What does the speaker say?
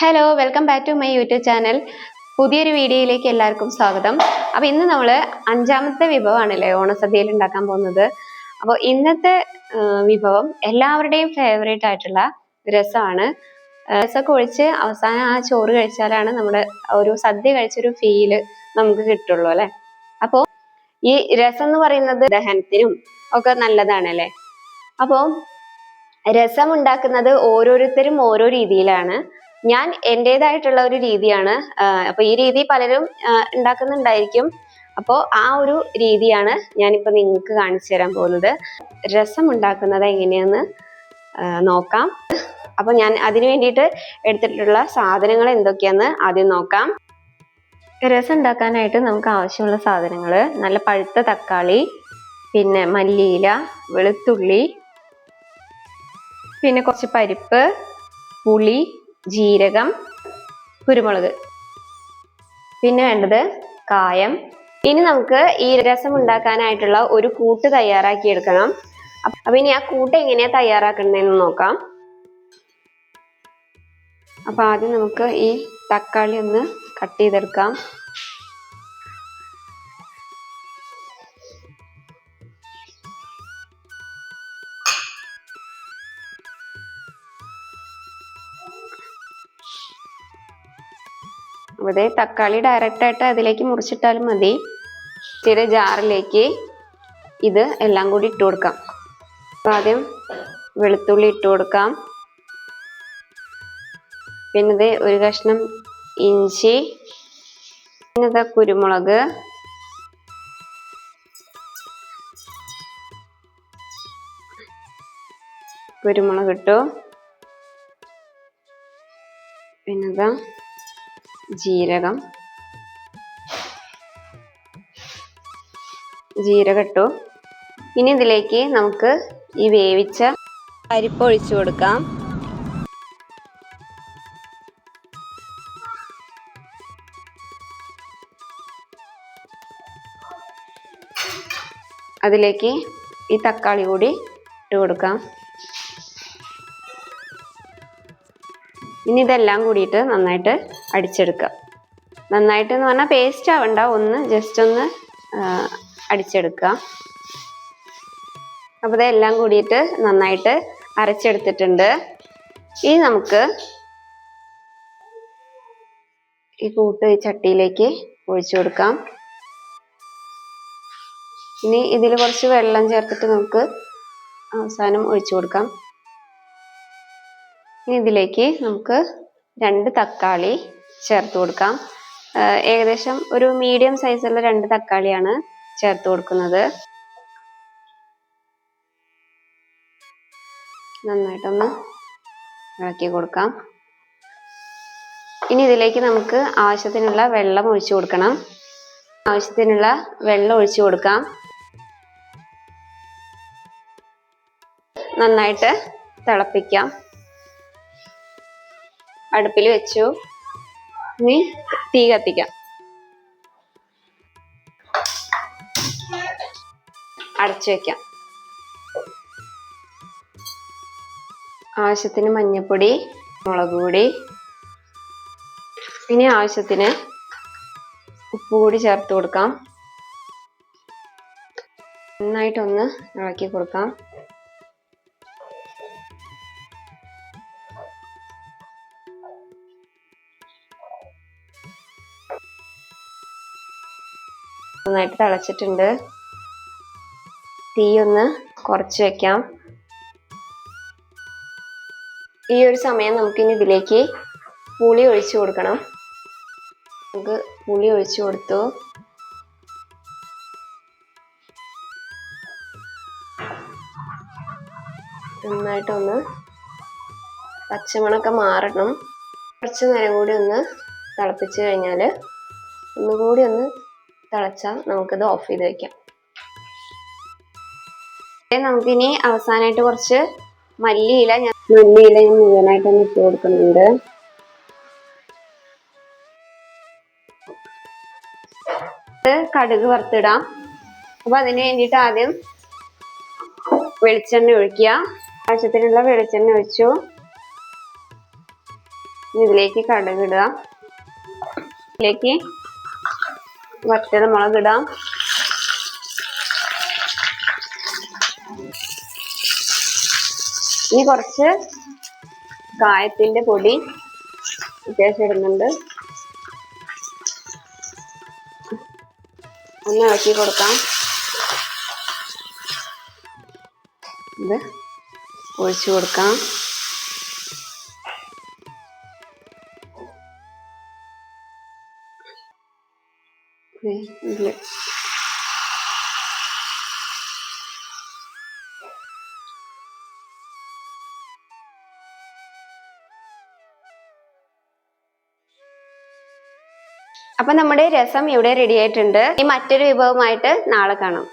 Hello welcome back to my YouTube channel പുതിയൊരു വീഡിയോയിലേക്ക് എല്ലാവർക്കും സ്വാഗതം. അപ്പോൾ ഇന്ന് നമ്മൾ അഞ്ചാമത്തെ വിഭവമാണല്ലേ ഓണസദ്യയിൽ ഉണ്ടാക്കാൻ പോകുന്നത്. അപ്പോൾ ഇന്നത്തെ വിഭവം എല്ലാവരുടെയും ഫേവറേറ്റ് ആയിട്ടുള്ള രസമാണ്. രസമൊക്കെ ഒഴിച്ച് അവസാനം ആ ചോറ് കഴിച്ചാലാണ് നമ്മുടെ ഒരു സദ്യ കഴിച്ചൊരു ഫീൽ നമുക്ക് കിട്ടുള്ളൂ അല്ലേ? അപ്പോൾ ഈ രസം എന്ന് പറയുന്നത് ദഹനത്തിനും ഒക്കെ നല്ലതാണല്ലേ? അപ്പോൾ രസം ഉണ്ടാക്കുന്നത് ഓരോരുത്തരും ഓരോ രീതിയിലാണ്. ഞാൻ എന്റെതായിട്ടുള്ള ഒരു രീതിയാണ് അപ്പോൾ അപ്പൊ ഈ രീതി പലരും ഉണ്ടാക്കുന്നുണ്ടായിരിക്കും. അപ്പോൾ ആ ഒരു രീതിയാണ് ഞാനിപ്പോൾ നിങ്ങൾക്ക് കാണിച്ചു തരാൻ പോകുന്നത്. രസം ഉണ്ടാക്കുന്നത് എങ്ങനെയാന്ന് നോക്കാം. അപ്പോൾ ഞാൻ അതിന് വേണ്ടിയിട്ട് എടുത്തിട്ടുള്ള സാധനങ്ങൾ എന്തൊക്കെയാന്ന് ആദ്യം നോക്കാം. രസം ഉണ്ടാക്കാനായിട്ട് നമുക്ക് ആവശ്യമുള്ള സാധനങ്ങൾ നല്ല പഴുത്ത തക്കാളി പിന്നെ മല്ലിയില വെളുത്തുള്ളി പിന്നെ കുറച്ച് പരിപ്പ് പുളി ജീരകം കുരുമുളക്. പിന്നെ വേണ്ടത് കായം. ഇനി നമുക്ക് ഈ രസം ഉണ്ടാക്കാനായിട്ടുള്ള ഒരു കൂട്ട് തയ്യാറാക്കി എടുക്കണം അപ്പ- ഇനി ആ കൂട്ട് എങ്ങനെയാ തയ്യാറാക്കണ്ടെന്ന് നോക്കാം. അപ്പൊ ആദ്യം നമുക്ക് ഈ തക്കാളി ഒന്ന് കട്ട് ചെയ്തെടുക്കാം. അവിടെ തക്കാളി ഡയറക്റ്റ് ആയിട്ട് അതിലേക്ക് മുറിച്ചിട്ടാലും മതി. ചെറിയ ജാറിലേക്ക് ഇത് എല്ലാം കൂടി ഇട്ട് കൊടുക്കാം. അപ്പം ആദ്യം വെളുത്തുള്ളി ഇട്ട് കൊടുക്കാം. പിന്നെ ഒരു കഷ്ണം ഇഞ്ചി പിന്നെ കുരുമുളക് കുരുമുളക് ഇട്ടു. പിന്നെ ജീരകം. ജീരകം ഇട്ടു. ഇനി ഇതിലേക്ക് നമുക്ക് ഈ വേവിച്ച പരിപ്പ് ഒഴിച്ചു കൊടുക്കാം. അതിലേക്ക് ഈ തക്കാളി കൂടി ഇട്ട് കൊടുക്കാം. ഇനി ഇതെല്ലാം കൂടിയിട്ട് നന്നായിട്ട് അടിച്ചെടുക്കുക. നന്നായിട്ട് എന്ന് പറഞ്ഞാൽ പേസ്റ്റ് ആവണ്ട. ഒന്ന് ജസ്റ്റ് ഒന്ന് അടിച്ചെടുക്കുക. അപ്പോൾ ഇതെല്ലാം കൂടിയിട്ട് നന്നായിട്ട് അരച്ചെടുത്തിട്ടുണ്ട്. ഇനി നമുക്ക് ഈ കൂട്ട് ഈ ചട്ടിയിലേക്ക് ഒഴിച്ചു കൊടുക്കാം. ഇനി ഇതിൽ കുറച്ച് വെള്ളം ചേർത്തിട്ട് നമുക്ക് അവസാനം ഒഴിച്ചു കൊടുക്കാം. ഇനി ഇതിലേക്ക് നമുക്ക് രണ്ട് തക്കാളി ചേർത്ത് കൊടുക്കാം. ഏകദേശം ഒരു മീഡിയം സൈസുള്ള രണ്ട് തക്കാളിയാണ് ചേർത്ത് കൊടുക്കുന്നത്. നന്നായിട്ടൊന്ന് ഇളക്കി കൊടുക്കാം. ഇനി ഇതിലേക്ക് നമുക്ക് ആവശ്യത്തിനുള്ള വെള്ളം ഒഴിച്ചു കൊടുക്കണം. ആവശ്യത്തിനുള്ള വെള്ളം ഒഴിച്ചു കൊടുക്കാം. നന്നായിട്ട് തിളപ്പിക്കാം. അടുപ്പിൽ വെച്ചു. ഇനി തീ കത്തിക്കാം. അടച്ചു വെക്കാം. ആവശ്യത്തിന് മഞ്ഞൾപ്പൊടി മുളക് പൊടി. ഇനി ആവശ്യത്തിന് ഉപ്പ് കൂടി ചേർത്ത് കൊടുക്കാം. നന്നായിട്ടൊന്ന് ഇളക്കി കൊടുക്കാം. നന്നായിട്ട് തിളച്ചിട്ടുണ്ട്. തീ ഒന്ന് കുറച്ച് വെക്കാം. ഈ ഒരു സമയം നമുക്കിനി ഇതിലേക്ക് പുളി ഒഴിച്ചു കൊടുക്കണം. നമുക്ക് പുളി ഒഴിച്ചു കൊടുത്തു. നന്നായിട്ടൊന്ന് പച്ചമണൊക്കെ മാറണം. കുറച്ച് നേരം കൂടി ഒന്ന് തിളപ്പിച്ച് കഴിഞ്ഞാൽ ഒന്നുകൂടി ഒന്ന് തിളച്ചാൽ നമുക്കിത് ഓഫ് ചെയ്ത് വെക്കാം. നമുക്കിനി അവസാനമായിട്ട് കുറച്ച് മല്ലിയില ഞാൻ മല്ലിയില ഞാൻ മുഴുവനായിട്ടൊന്ന് ഇട്ട് കൊടുക്കുന്നുണ്ട്. കടുക് വറുത്തിടാം. അപ്പൊ അതിന് വേണ്ടിയിട്ട് ആദ്യം വെളിച്ചെണ്ണ ഒഴിക്കുക. ആവശ്യത്തിനുള്ള വെളിച്ചെണ്ണ ഒഴിച്ചു. ഇതിലേക്ക് കടുക് ഇടുക. ഇതിലേക്ക് വറ്റൽ മുളക് ഇടാം. ഇനി കുറച്ച് കായത്തിന്റെ പൊടി അത്യാവശ്യം ഇടുന്നുണ്ട്. ഒന്ന് ഇളക്കി കൊടുക്കാം. ഇത് ഒഴിച്ചു കൊടുക്കാം. ദേ അപ്പൊ നമ്മുടെ രസം ഇവിടെ റെഡി ആയിട്ടുണ്ട്. ഈ മറ്റൊരു വിഭവമായിട്ട് നാളെ കാണാം.